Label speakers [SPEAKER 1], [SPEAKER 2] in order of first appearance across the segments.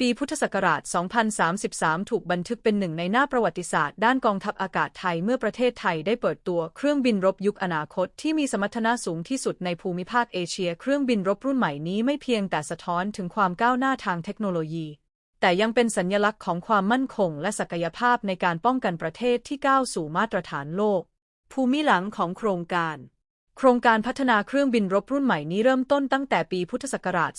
[SPEAKER 1] ปีพุทธศักราช 2033 ถูกบันทึกเป็นหนึ่งในหน้าประวัติศาสตร์ด้านกองทัพอากาศไทยเมื่อประเทศไทยได้เปิดตัวเครื่องบินรบยุคอนาคตที่มีสมรรถนะสูงที่สุดในภูมิภาคเอเชีย เครื่องบินรบรุ่นใหม่นี้ไม่เพียงแต่สะท้อนถึงความก้าวหน้าทางเทคโนโลยี แต่ยังเป็นสัญลักษณ์ของความมั่นคง และศักยภาพในการป้องกันประเทศที่ก้าวสู่มาตรฐานโลก ภูมิหลังของโครงการ โครงการพัฒนาเครื่องบินรบรุ่นใหม่นี้เริ่มต้นตั้งแต่ปีพุทธศักราช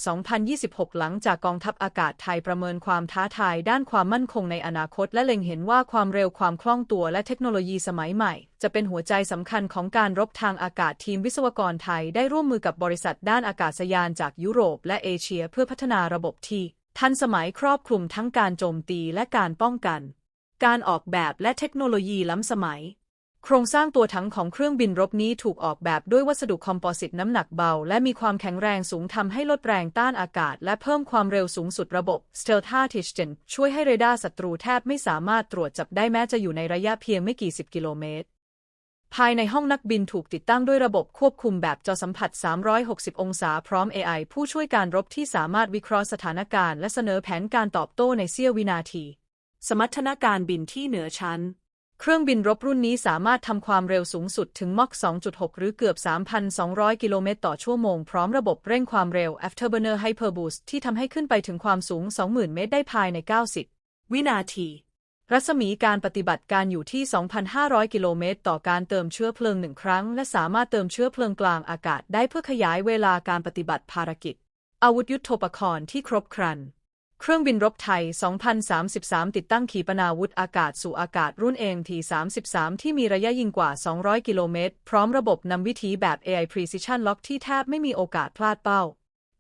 [SPEAKER 1] 2026 หลังจากกองทัพอากาศไทยประเมินความท้าทายด้านความมั่นคงในอนาคต และเล็งเห็นว่าความเร็วความคล่องตัวและเทคโนโลยีสมัยใหม่ จะเป็นหัวใจสำคัญของการรบทางอากาศทีมวิศวกรไทยได้ร่วมมือกับบริษัทด้านอากาศยานจากยุโรปและเอเชียเพื่อพัฒนาระบบที่ทันสมัยครอบคลุมทั้งการโจมตีและการป้องกัน การออกแบบและเทคโนโลยีล้ำสมัย โครงสร้างตัวถังของเครื่องบินรบนี้ถูกออกแบบด้วยวัสดุคอมโพสิตน้ำหนักเบา และมีความแข็งแรงสูงทำให้ลดแรงต้านอากาศ และเพิ่มความเร็วสูงสุดระบบ Stealth a r t i s t i n ช่วยให้เรดาร์ศัตรูแทบไม่สามารถตรวจจับได้แม้จะอยู่ในระยะเพียงไม่กี่สิบกิโลเมตร ภายในห้องนักบินถูกติดตั้งด้วยระบบควบคุมแบบจอสัมผัส 360 องศาพร้อม AI ผู้ช่วยการรบที่สามารถวิเคราะห์สถานการณ์และเสนอแผนการตอบโต้ในเสี้ยววินาที สมรรถนะการบินที่เหนือชั้น เครื่องบินรบรุ่นนี้สามารถทำความเร็วสูงสุดถึงม a ค2.6 หรือเกือบ 3,200 กิโลเมตรต่อชั่วโมง พร้อมระบบเร่งความเร็ว Afterburner Hyperboost ที่ทำให้ขึ้นไปถึงความสูง 20,000 เมตรได้ภายใน 90 วินาที รัศมีการปฏิบัติการอยู่ที่ 2,500 กิโลเมตร ต่อการเติมเชื้อเพลิงหนึ่งครั้ง และสามารถเติมเชื้อเพลิงกลางอากาศได้เพื่อขยายเวลาการปฏิบัติภารกิจ อาวุธยุทโธปกรณ์ที่ครบครัน เครื่องบินรบไทย 2033 ติดตั้งขีปนาวุธอากาศสู่อากาศรุ่น AMT-33 ที่มีระยะยิงกว่า 200 กิโลเมตร พร้อมระบบนำวิถีแบบ AI Precision Lock ที่แทบไม่มีโอกาสพลาดเป้า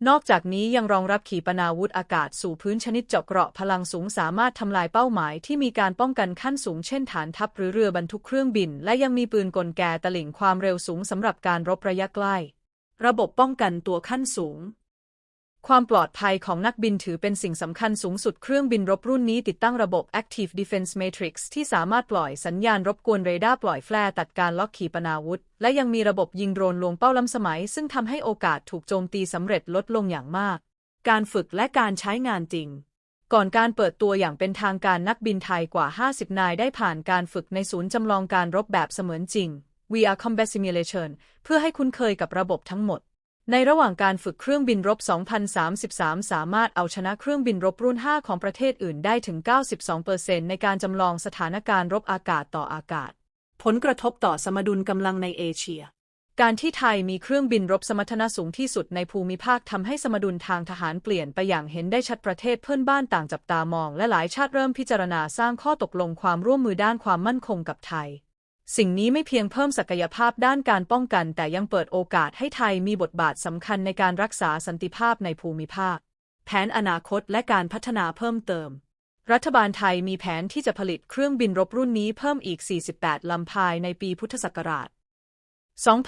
[SPEAKER 1] นอกจากนี้ยังรองรับขีปนาวุธอากาศสู่พื้นชนิดเจาะเกราะพลังสูงสามารถทำลายเป้าหมายที่มีการป้องกันขั้นสูงเช่นฐานทัพหรือเรือบรรทุกเครื่องบิน และยังมีปืนกลแกตลิ่งความเร็วสูงสำหรับการรบระยะใกล้ ระบบป้องกันตัวขั้นสูง ความปลอดภัยของนักบินถือเป็นสิ่งสำคัญสูงสุดเครื่องบินรบรุ่นนี้ติดตั้งระบบ Active Defense Matrix ที่สามารถปล่อยสัญญาณรบกวนเรดาร์ปล่อยแฟลตัดการล็อกขีปนาวุธ และยังมีระบบยิงโดรนลวงเป้าล้ำสมัย ซึ่งทำให้โอกาสถูกโจมตีสำเร็จลดลงอย่างมาก การฝึกและการใช้งานจริง ก่อนการเปิดตัวอย่างเป็นทางการนักบินไทยกว่า 50 นายได้ผ่านการฝึกในศูนย์จำลองการรบแบบเสมือนจริง VR Combat Simulation เพื่อให้คุ้นเคยกับระบบทั้งหมด ในระหว่างการฝึกเครื่องบินรบ 2033 สามารถเอาชนะเครื่องบินรบรุ่น 5 ของประเทศอื่นได้ถึง 92%ในการจำลองสถานการณ์รบอากาศต่ออากาศ ผลกระทบต่อสมดุลกำลังในเอเชีย การที่ไทยมีเครื่องบินรบสมรรถนะสูงที่สุดในภูมิภาคทำให้สมดุลทางทหารเปลี่ยนไปอย่างเห็นได้ชัดประเทศเพื่อนบ้านต่างจับตามอง และหลายชาติเริ่มพิจารณาสร้างข้อตกลงความร่วมมือด้านความมั่นคงกับไทย สิ่งนี้ไม่เพียงเพิ่มศักยภาพด้านการป้องกัน แต่ยังเปิดโอกาสให้ไทยมีบทบาทสำคัญในการรักษาสันติภาพในภูมิภาค แผนอนาคตและการพัฒนาเพิ่มเติม รัฐบาลไทยมีแผนที่จะผลิตเครื่องบินรบรุ่นนี้เพิ่มอีก 48 ลำภายในปีพุทธศักราช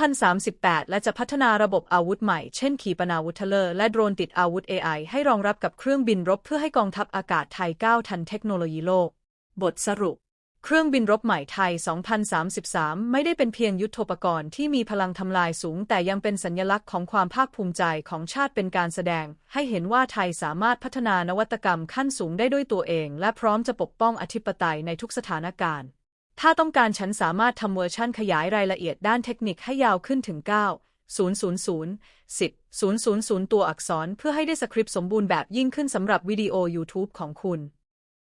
[SPEAKER 1] 2038 และจะพัฒนาระบบอาวุธใหม่ เช่น ขีปนาวุธทเลอร์และโดรนติดอาวุธ AI ให้รองรับกับเครื่องบินรบเพื่อให้กองทัพอากาศไทยก้าวทันเทคโนโลยีโลก บทสรุป เครื่องบินรบใหม่ไทย 2033 ไม่ได้เป็นเพียงยุทธปกรณ์ที่มีพลังทำลายสูง แต่ยังเป็นสัญลักษณ์ของความภาคภูมิใจของชาติเป็นการแสดง ให้เห็นว่าไทยสามารถพัฒนานวัตกรรมขั้นสูงได้ด้วยตัวเอง และพร้อมจะปกป้องอธิปไตยในทุกสถานการณ์ ถ้าต้องการฉันสามารถทำเวอร์ชั่นขยายรายละเอียดด้านเทคนิคให้ยาวขึ้นถึง 9 000 10 000 ตัวอักษร เพื่อให้ได้สคริปต์สมบูรณ์แบบยิ่งขึ้นสำหรับวิดีโอ YouTube ของคุณ